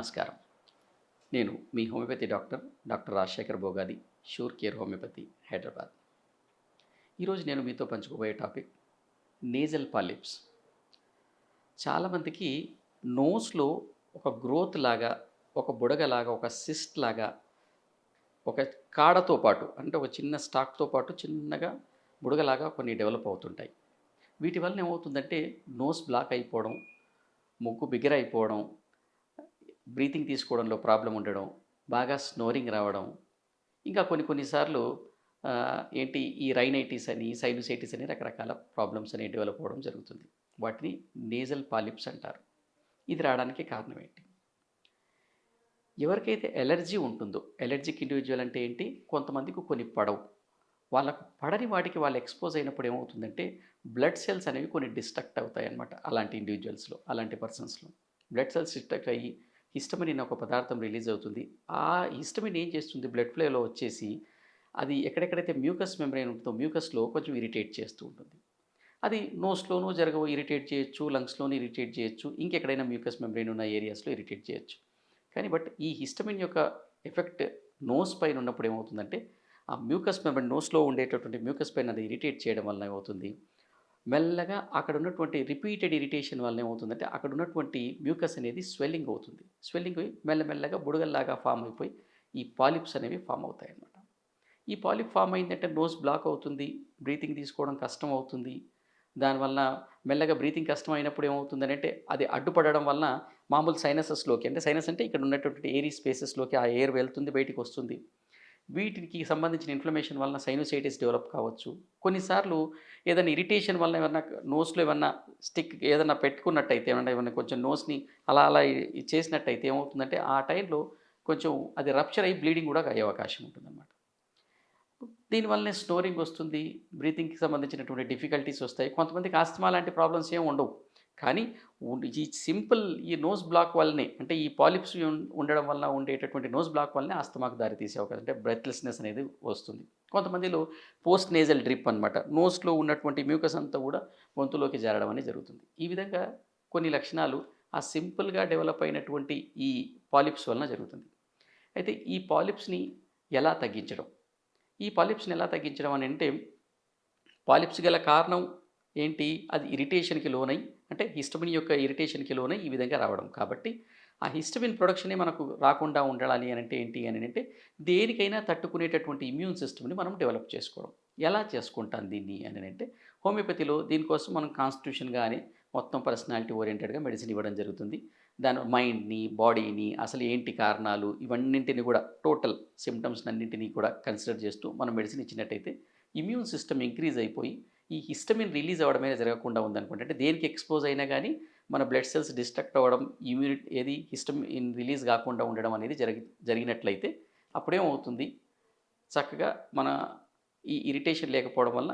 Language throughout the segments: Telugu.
నమస్కారం. నేను మీ homeopathy doctor doctor Rajasekhar Bogadi sure care homeopathy Hyderabad. ఈరోజు నేను మీతో పంచుకోబోయే టాపిక్ నేజల్ పాలిప్స్ చాలామందికి నోస్లో ఒక గ్రోత్ లాగా ఒక బుడగలాగా ఒక సిస్ట్ లాగా ఒక కాడతో పాటు అంటే ఒక చిన్న స్టాక్తో పాటు చిన్నగా బుడగలాగా కొన్ని డెవలప్ అవుతుంటాయి. వీటి వల్ల ఏమవుతుందంటే నోస్ బ్లాక్ అయిపోవడం ముక్కు బిగ్గర అయిపోవడం బ్రీతింగ్ తీసుకోవడంలో ప్రాబ్లం ఉండడం బాగా స్నోరింగ్ రావడం ఇంకా కొన్ని కొన్నిసార్లు ఏంటి ఈ రైనైటిస్ అని సైనుసైటిస్ అని రకరకాల ప్రాబ్లమ్స్ అనేవి డెవలప్ అవ్వడం జరుగుతుంది. వాటిని నేజల్ పాలిప్స్ అంటారు. ఇది రావడానికి కారణం ఏంటి? ఎవరికైతే ఎలర్జీ ఉంటుందో ఎలర్జిక్ ఇండివిజువల్ అంటే ఏంటి? కొంతమందికి కొన్ని పడవు. వాళ్ళకు పడని వాటికి వాళ్ళు ఎక్స్పోజ్ అయినప్పుడు ఏమవుతుందంటే బ్లడ్ సెల్స్ అనేవి కొన్ని డిస్ట్రక్ట్ అవుతాయి అన్నమాట అలాంటి ఇండివిజువల్స్లో అలాంటి పర్సన్స్లో బ్లడ్ సెల్స్ డిస్ట్రక్ట్ అయ్యి హిస్టమిన్ అనే ఒక పదార్థం రిలీజ్ అవుతుంది. ఆ హిస్టమిన్ ఏం చేస్తుంది? బ్లడ్ ఫ్లోలో వచ్చేసి అది ఎక్కడెక్కడైతే మ్యూకస్ మెంబ్రెయిన్ ఉంటుందో మ్యూకస్లో కొంచెం ఇరిటేట్ చేస్తూ ఉంటుంది. అది నోస్లోనూ జరగవు ఇరిటేట్ చేయొచ్చు లంగ్స్లోనూ ఇరిటేట్ చేయొచ్చు ఇంకెక్కడైనా మ్యూకస్ మెంబ్రెయిన్ ఉన్న ఏరియాస్లో ఇరిటేట్ చేయొచ్చు. కానీ బట్ ఈ హిస్టమిన్ యొక్క ఎఫెక్ట్ నోస్ పైన ఉన్నప్పుడు ఏమవుతుందంటే ఆ మ్యూకస్ మెంబ్రెయిన్ నోస్లో ఉండేటటువంటి మ్యూకస్ పైన అది ఇరిటేట్ చేయడం వలన ఏమవుతుంది? మెల్లగా అక్కడ ఉన్నటువంటి రిపీటెడ్ ఇరిటేషన్ వల్ల ఏమవుతుందంటే అక్కడ ఉన్నటువంటి మ్యూకస్ అనేది స్వెల్లింగ్ అవుతుంది. స్వెల్లింగ్ అయి మెల్లమెల్లగా బుడగల్లాగా ఫామ్ అయిపోయి ఈ పాలిప్స్ అనేవి ఫామ్ అవుతాయి అన్నమాట ఈ పాలిప్ ఫామ్ అయిందంటే నోస్ బ్లాక్ అవుతుంది బ్రీతింగ్ తీసుకోవడం కష్టం అవుతుంది. దానివల్ల మెల్లగా బ్రీతింగ్ కష్టం అయినప్పుడు ఏమవుతుందని అంటే అది అడ్డుపడడం వలన మామూలు సైనసెస్లోకి అంటే సైనస్ అంటే ఇక్కడ ఉన్నటువంటి ఏరీ స్పేసెస్లోకి ఆ ఎయిర్ వెళ్తుంది బయటికి వస్తుంది. వీటికి సంబంధించిన ఇన్ఫ్లమేషన్ వలన సైనోసైటిస్ డెవలప్ కావచ్చు. కొన్నిసార్లు ఏదైనా ఇరిటేషన్ వలన ఏమన్నా నోస్లో ఏమన్నా స్టిక్ ఏదైనా పెట్టుకున్నట్టయితే ఏమన్నా ఏమన్నా కొంచెం నోస్ని అలా అలా చేసినట్టయితే ఏమవుతుందంటే ఆ టైంలో కొంచెం అది రప్చర్ అయ్యి బ్లీడింగ్ కూడా అయ్యే అవకాశం ఉంటుందన్నమాట. దీనివల్లనే స్నోరింగ్ వస్తుంది బ్రీతింగ్కి సంబంధించినటువంటి డిఫికల్టీస్ వస్తాయి. కొంతమందికి ఆస్తమా లాంటి ప్రాబ్లమ్స్ ఏమి ఉండవు. కానీ ఈ సింపుల్ ఈ నోస్ బ్లాక్ వల్లనే అంటే ఈ పాలిప్స్ ఉండడం వల్ల ఉండేటటువంటి నోస్ బ్లాక్ వల్లనే ఆస్తమాకు దారి తీసే అవకాశం అంటే బ్రెత్లెస్నెస్ అనేది వస్తుంది. కొంతమందిలో పోస్ట్ నేజల్ డ్రిప్ అనమాట నోస్లో ఉన్నటువంటి మ్యూకస్ అంతా కూడా గొంతులోకి జారడం అనేది జరుగుతుంది. ఈ విధంగా కొన్ని లక్షణాలు ఆ సింపుల్గా డెవలప్ అయినటువంటి ఈ పాలిప్స్ వలన జరుగుతుంది. అయితే ఈ పాలిప్స్ని ఎలా తగ్గించడం? ఈ పాలిప్స్ని ఎలా తగ్గించడం అని అంటే పాలిప్స్ గల కారణం ఏంటి? అది ఇరిటేషన్కి లోనై అంటే హిస్టమిన్ యొక్క ఇరిటేషన్కి లోనే ఈ విధంగా రావడం. కాబట్టి ఆ హిస్టమిన్ ప్రొడక్షనే మనకు రాకుండా ఉండాలి అని అంటే ఏంటి అని అంటే దేనికైనా తట్టుకునేటటువంటి ఇమ్యూన్ సిస్టమ్ని మనం డెవలప్ చేసుకోవడం. ఎలా చేసుకుంటాం దీన్ని అని అంటే హోమియోపతిలో దీనికోసం మనం కాన్స్టిట్యూషన్ కానీ మొత్తం పర్సనాలిటీ ఓరియంటెడ్గా మెడిసిన్ ఇవ్వడం జరుగుతుంది. దాని మైండ్ని బాడీని అసలు ఏంటి కారణాలు ఇవన్నింటిని కూడా టోటల్ సిమ్టమ్స్ అన్నింటినీ కూడా కన్సిడర్ చేస్తూ మనం మెడిసిన్ ఇచ్చినట్టయితే ఇమ్యూన్ సిస్టమ్ ఇంక్రీజ్ అయిపోయి ఈ హిస్టమిన్ రిలీజ్ అవ్వడమే జరగకుండా ఉందనుకోండి. అంటే దేనికి ఎక్స్పోజ్ అయినా కానీ మన బ్లడ్ సెల్స్ డిస్ట్రక్ట్ అవ్వడం ఇమ్యూనిటీ ఏది హిస్టమిన్ రిలీజ్ కాకుండా ఉండడం అనేది జరిగి జరిగినట్లయితే అప్పుడేమవుతుంది? చక్కగా మన ఈ ఇరిటేషన్ లేకపోవడం వల్ల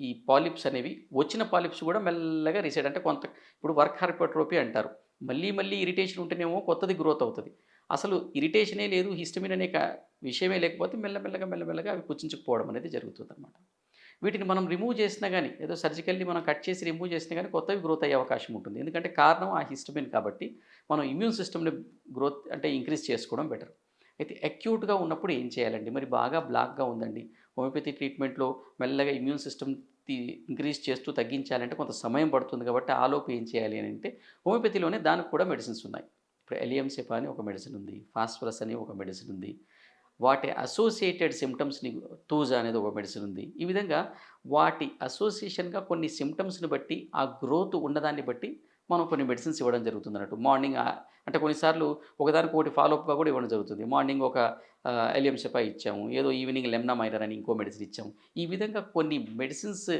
ఈ పాలిప్స్ అనేవి వచ్చిన పాలిప్స్ కూడా మెల్లగా రీసెట్ అంటే కొంత ఇప్పుడు వర్క్ హైపర్ట్రోపీ అంటారు. మళ్ళీ మళ్ళీ ఇరిటేషన్ ఉంటేనేమో కొత్తది గ్రోత్ అవుతుంది. అసలు ఇరిటేషనే లేదు హిస్టమిన్ అనే విషయమే లేకపోతే మెల్లమెల్లగా మెల్లమెల్లగా అవి పుచ్చించుకుపోవడం అనేది జరుగుతుంది అనమాట వీటిని మనం రిమూవ్ చేసినా కానీ ఏదో సర్జికల్లీ మనం కట్ చేసి రిమూవ్ చేసినా కానీ కొత్తవి గ్రోత్ అయ్యే అవకాశం ఉంటుంది. ఎందుకంటే కారణం ఆ హిస్టమిన్ కాబట్టి మనం ఇమ్యూన్ సిస్టమ్ని గ్రోత్ అంటే ఇంక్రీజ్ చేసుకోవడం బెటర్ అయితే అక్యూట్గా ఉన్నప్పుడు ఏం చేయాలండి? మరి బాగా బ్లాక్గా ఉందండి. హోమియోపతి ట్రీట్మెంట్లో మెల్లగా ఇమ్యూన్ సిస్టమ్ ఇంక్రీజ్ చేస్తూ తగ్గించాలంటే కొంత సమయం పడుతుంది కాబట్టి ఆలోపు ఏం చేయాలి అని అంటే హోమియోపతిలోనే దానికి కూడా మెడిసిన్స్ ఉన్నాయి. ఇప్పుడు ఎలియంసెపా అని ఒక మెడిసిన్ ఉంది. ఫాస్ఫరస్ అని ఒక మెడిసిన్ ఉంది. వాటి అసోసియేటెడ్ సిమ్టమ్స్ని తూజా అనేది ఒక మెడిసిన్ ఉంది. ఈ విధంగా వాటి అసోసియేషన్గా కొన్ని సిమ్టమ్స్ని బట్టి ఆ గ్రోత్ ఉన్నదాన్ని బట్టి మనం కొన్ని మెడిసిన్స్ ఇవ్వడం జరుగుతుంది అన్నట్టు. మార్నింగ్ అంటే కొన్నిసార్లు ఒకదానికి ఒకటి ఫాలోఅప్గా కూడా ఇవ్వడం జరుగుతుంది. మార్నింగ్ ఒక ఎలియంసెపా ఇచ్చాము. ఏదో ఈవినింగ్ లెమ్నా మైనర్ అని ఇంకో మెడిసిన్ ఇచ్చాము. ఈ విధంగా కొన్ని మెడిసిన్స్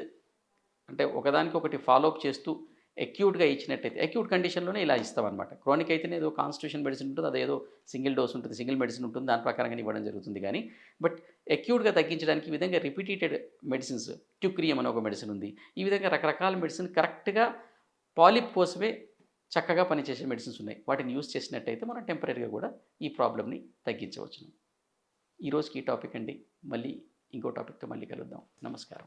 అంటే ఒకదానికి ఒకటి ఫాలోఅప్ చేస్తూ అక్యూట్గా ఇచ్చినట్టయితే అక్యూట్ కండిషన్లోనే ఇలా ఇస్తామన్నమాట. క్రానిక్ అయితే ఏదో కాన్స్టిట్యూషన్ మెడిసిన్ ఉంటుంది అదేదో సింగిల్ డోస్ ఉంటుంది సింగిల్ మెడిసిన్ ఉంటుంది దాని ప్రకారంగా ఇవ్వడం జరుగుతుంది కానీ బట్ అక్యూట్గా తగ్గించడానికి ఈ విధంగా రిపీటెడ్ మెడిసిన్స్ ట్యుక్రియం అనే ఒక మెడిసిన్ ఉంది. ఈ విధంగా రకరకాల మెడిసిన్ కరెక్ట్గా పాలిప్ కోసమే చక్కగా పనిచేసే మెడిసిన్స్ ఉన్నాయి. వాటిని యూస్ చేసినట్టయితే మనం టెంపరీగా కూడా ఈ ప్రాబ్లమ్ని తగ్గించవచ్చును. ఈ రోజుకి ఈ టాపిక్ అండి. మళ్ళీ ఇంకో టాపిక్తో మళ్ళీ కలుద్దాం. నమస్కారం.